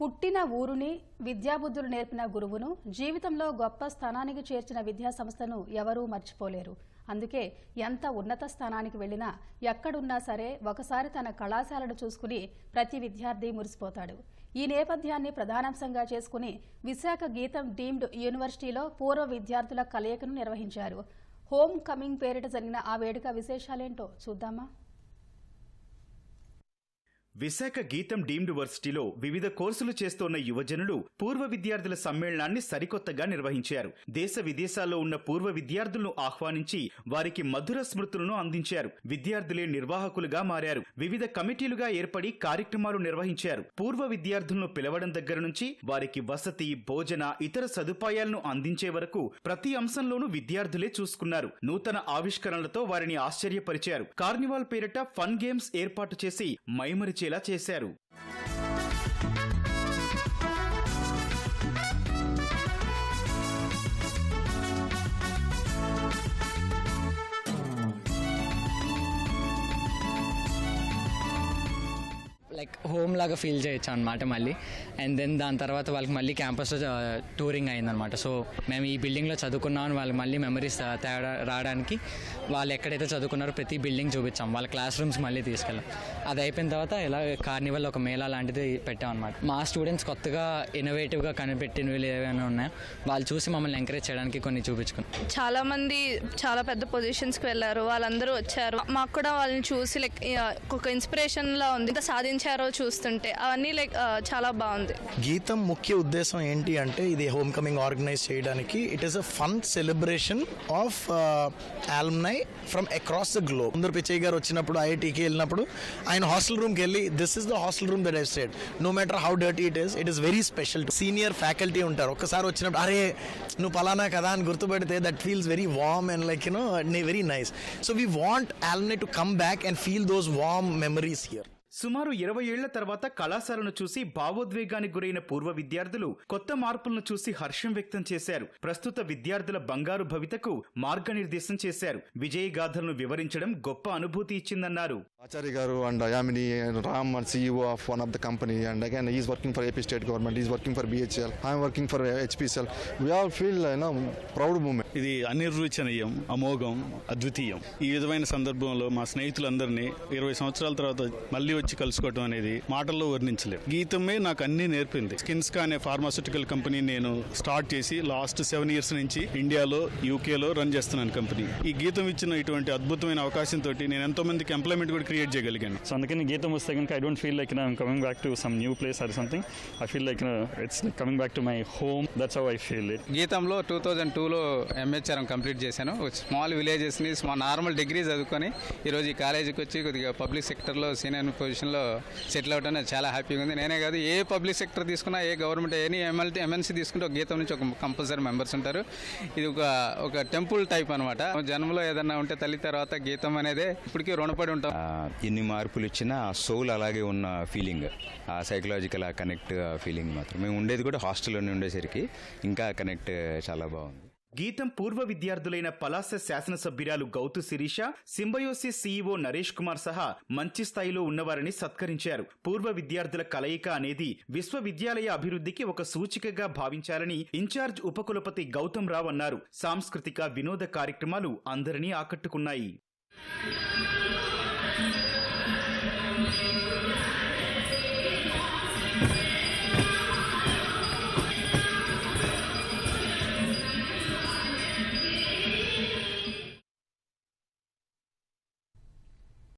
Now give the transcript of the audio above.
పుట్టిన ఊరుని విద్యాబుద్ధులు నేర్పిన గురువును జీవితంలో గొప్ప స్థానానికి చేర్చిన విద్యాసంస్థను ఎవరూ మర్చిపోలేరు. అందుకే ఎంత ఉన్నత స్థానానికి వెళ్ళినా ఎక్కడున్నా సరే ఒకసారి తన కళాశాలను చూసుకుని ప్రతి విద్యార్థి మురిసిపోతాడు. ఈ నేపథ్యాన్ని ప్రధానాంశంగా చేసుకుని విశాఖ గీతం డీమ్డ్ యూనివర్సిటీలో పూర్వ విద్యార్థుల కలయికను నిర్వహించారు. హోమ్ కమింగ్ పేరిట జరిగిన ఆ వేడుక విశేషాలేంటో చూద్దామా? విశాఖ గీతం డీమ్డ్ వర్సిటీలో వివిధ కోర్సులు చేస్తోన్న యువజనులు పూర్వ విద్యార్థుల సమ్మేళనాన్ని సరికొత్తగా నిర్వహించారు. దేశ విదేశాల్లో ఉన్న పూర్వ విద్యార్థులను ఆహ్వానించి వారికి మధుర స్మృతులను అందించారు. విద్యార్థులే నిర్వాహకులుగా మారారు. వివిధ కమిటీలుగా ఏర్పడి కార్యక్రమాలు నిర్వహించారు. పూర్వ విద్యార్థులను పిలవడం దగ్గర నుంచి వారికి వసతి భోజన ఇతర సదుపాయాలను అందించే వరకు ప్రతి అంశంలోనూ విద్యార్థులే చూసుకున్నారు. నూతన ఆవిష్కరణలతో వారిని ఆశ్చర్యపరిచారు. కార్నివాల్ పేరిట ఫన్ గేమ్స్ ఏర్పాటు చేసి మైమరిచేలా చేశారు. లైక్ హోమ్ లాగా ఫీల్ చేయొచ్చు అనమాట మళ్ళీ. అండ్ దెన్ దాని తర్వాత వాళ్ళకి మళ్ళీ క్యాంపస్ టూరింగ్ అయిందనమాట సో మేము ఈ బిల్డింగ్లో చదువుకున్నామని వాళ్ళకి మళ్ళీ మెమరీస్ తేడా రావడానికి వాళ్ళు ఎక్కడైతే చదువుకున్నారో ప్రతి బిల్డింగ్ చూపించాం. వాళ్ళ క్లాస్ రూమ్స్ మళ్ళీ తీసుకెళ్ళాం. అది అయిపోయిన తర్వాత ఇలా కార్నివల్ ఒక మేళా లాంటిది పెట్టాం అనమాట మా స్టూడెంట్స్ కొత్తగా ఇన్నోవేటివ్గా కనిపెట్టినవి ఏమైనా ఉన్నాయో. వాళ్ళు చూసి మమ్మల్ని ఎంకరేజ్ చేయడానికి కొన్ని చూపించుకున్నాం. చాలామంది చాలా పెద్ద పొజిషన్స్కి వెళ్ళారు. వాళ్ళందరూ వచ్చారు. మాకు కూడా వాళ్ళని చూసి లైక్ ఒక ఇన్స్పిరేషన్లా ఉంది. సాధించారు. సాధించారో చూస్తుంటే అవన్నీ లైక్ చాలా బాగుంది. గీతం ముఖ్య ఉద్దేశం ఏంటి అంటే ఇది హోమ్ కమింగ్ ఆర్గనైజ్ చేయడానికి it is a fun celebration of alumni from across the globe ముందరు Pichaiah garu వచ్చినప్పుడు ఐఐటికి వెళ్ళినప్పుడు ఆయన హాస్టల్ రూమ్కి వెళ్ళి this is the hostel room that I stayed no matter how dirty it is it is very special senior faculty ఉంటారు. ఒక్కసారి వచ్చినప్పుడు అరే నువ్వు పలానా కదా అని గుర్తుపెడితే that feels very warm and like you know very nice so we want alumni to come back and feel those warm memories here సుమారు ఇరవై ఏళ్ళ తర్వాత కళాశాలను చూసి భావోద్వేగానికి గురైన పూర్వ విద్యార్థులు కొత్త మార్పులను చూసి హర్షం వ్యక్తం చేశారు ప్రస్తుత విద్యార్థుల బంగారు భవితకు మార్గనిర్దేశం చేశారు విజయగాథలను వివరించడం గొప్ప అనుభూతి ఇచ్చిందన్నారు and Yamini and Ram are CEO of one of the company and again he's working for AP state government, he's working for BHL, I'm working for HPCL. We all feel you know proud moment. ఇది అనిర్వచనీయం అమోఘం అద్వితీయం ఈ విధమైన సందర్భంలో మా స్నేహితులందరినీ ఇరవై సంవత్సరాల తర్వాత మళ్ళీ వచ్చి కలుసుకోవటం అనేది మాటల్లో వర్ణించలేం. గీతమే నాకు అన్ని నేర్పింది. స్కిన్స్కా అనే ఫార్మాస్యూటికల్ కంపెనీ నేను స్టార్ట్ చేసి లాస్ట్ సెవెన్ ఇయర్స్ నుంచి ఇండియాలో యూకేలో రన్ చేస్తున్నాను కంపెనీ ఈ గీతం ఇచ్చిన ఇటువంటి అద్భుతమైన అవకాశంతో నేను ఎంతో మందికి ఎంప్లాయ్మెంట్ కూడా క్రియేట్ చేయగలిగాను. సో అందుకని గీతం వస్తే కనుక I don't feel like I'm coming back to some new place or something I feel like it's like coming back to my home that's how I feel it గీతంలో two thousand టూలో MHRM complete చేశాను. Small విలేజెస్ని small normal degree చదువుకొని ఈరోజు ఈ కాలేజీకి వచ్చి కొద్దిగా public సెక్టర్లో సీనియర్ పొజిషన్లో సెటిల్ అవడం చాలా హ్యాపీగా ఉంది. నేనే కాదు ఏ పబ్లిక్ సెక్టర్ తీసుకున్నా ఏ గవర్నమెంట్ ఎనీ ఎమ్మెల్టీ ఎంఎన్సీ తీసుకుంటే ఒక గీతం నుంచి ఒక కంపల్సరీ మెంబర్స్ ఉంటారు. ఇది ఒక ఒక టెంపుల్ టైప్ అనమాట జన్మలో ఏదన్నా ఉంటే తల్లి తర్వాత గీతం అనేదే ఇప్పటికీ రుణపడి ఉంటాం. ఎన్ని మార్పులు ఇచ్చినా సోల్ అలాగే ఉన్న ఫీలింగ్ ఆ సైకలాజికల్ ఆ కనెక్ట్ ఫీలింగ్ మాత్రం. మేము ఉండేది కూడా హాస్టల్లోనే ఉండేసరికి ఇంకా కనెక్ట్ చాలా బాగుంది. గీతం పూర్వ విద్యార్థులైన పలాస శాసనసభ్యురాలు గౌతు శిరీష సింబయోసిస్ సీఈఓ నరేష్ కుమార్ సహా మంచి స్థాయిలో ఉన్నవారిని సత్కరించారు. పూర్వ విద్యార్థుల కలయిక అనేది విశ్వవిద్యాలయ అభివృద్ధికి ఒక సూచికగా భావించాలని ఇన్ఛార్జ్ ఉపకులపతి గౌతమ్ రావు అన్నారు. సాంస్కృతిక వినోద కార్యక్రమాలు అందరినీ ఆకట్టుకున్నాయి.